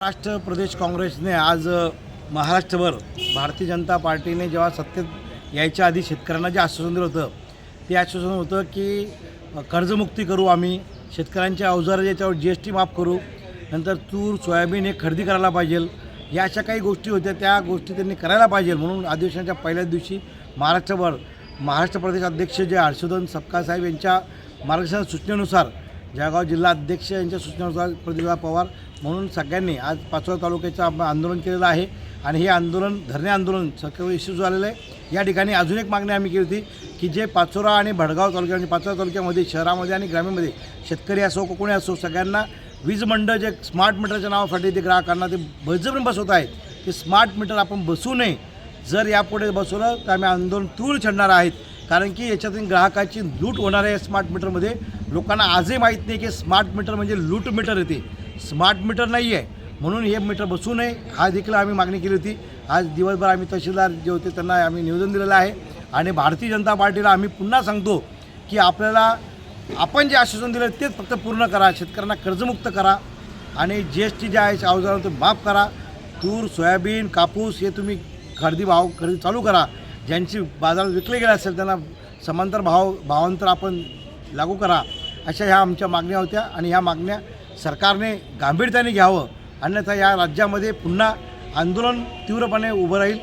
महाराष्ट्र प्रदेश काँग्रेसने आज महाराष्ट्रभर भारतीय जनता पार्टीने जेव्हा सत्तेत यायच्या आधी शेतकऱ्यांना जे आश्वासन दिलं होतं ते आश्वासन होतं की कर्जमुक्ती करू आम्ही शेतकऱ्यांच्या अवजार याच्यावर जी एस टी माफ करू नंतर तूर सोयाबीन हे खरेदी करायला पाहिजे या अशा काही गोष्टी होत्या त्या गोष्टी त्यांनी करायला पाहिजे म्हणून अधिवेशनाच्या पहिल्याच दिवशी महाराष्ट्रभर महाराष्ट्र प्रदेश अध्यक्ष जे हर्षवर्धन सपकाळ साहेब यांच्या मार्गदर्शन सूचनेनुसार जळगाव जिल्हा अध्यक्ष यांच्या सूचनेनुसार प्रदीपा पवार म्हणून सगळ्यांनी आज पाचोरा तालुक्याचं आपण आंदोलन केलेलं आहे. आणि हे आंदोलन धरणे आंदोलन सगळं इश्यू झालेलं आहे. या ठिकाणी अजून एक मागणी आम्ही केली होती की जे पाचोरा आणि भडगाव तालुक्या म्हणजे पाचोरा तालुक्यामध्ये शहरामध्ये आणि ग्रामीणमध्ये शेतकरी असो कोणी असो सगळ्यांना वीज मंडळ जे स्मार्ट मीटरच्या नावासाठी ते ग्राहकांना ते बळजबरीने बसवत आहेत. ते स्मार्ट मीटर आपण बसू नये. जर यापुढे बसवलं तर आम्ही आंदोलन तूळ छडणार आहेत. कारण की याच्यातून ग्राहकाची लूट होणार आहे स्मार्ट मीटरमध्ये. लोकांना आजही माहीत नाही की स्मार्ट मीटर म्हणजे लूट मीटर येते स्मार्ट मीटर नाही आहे. म्हणून हे मीटर बसू नये. हा देखील आम्ही मागणी केली होती. आज दिवसभर आम्ही तहसीलदार जे होते त्यांना आम्ही निवेदन दिलेलं आहे. आणि भारतीय जनता पार्टीला आम्ही पुन्हा सांगतो की आपल्याला आपण जे आश्वासन दिलं तेच फक्त पूर्ण करा. शेतकऱ्यांना कर्जमुक्त करा. आणि जी एस टी जे आहे अवजारांवर ते माफ करा. तूर सोयाबीन कापूस हे तुम्ही खरेदी भाव खरेदी चालू करा. ज्यांची बाजारात विकले गेले असेल त्यांना समांतर भाव भावांतर आपण लागू करा. अशा ह्या आमच्या मागण्या होत्या आणि ह्या मागण्या सरकारने गांभीर्याने घ्यावं. अन्यथा या राज्यामध्ये पुन्हा आंदोलन तीव्रपणे उभं राहील.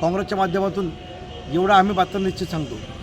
काँग्रेसच्या माध्यमातून एवढं आम्ही पात्र निश्चित सांगतो.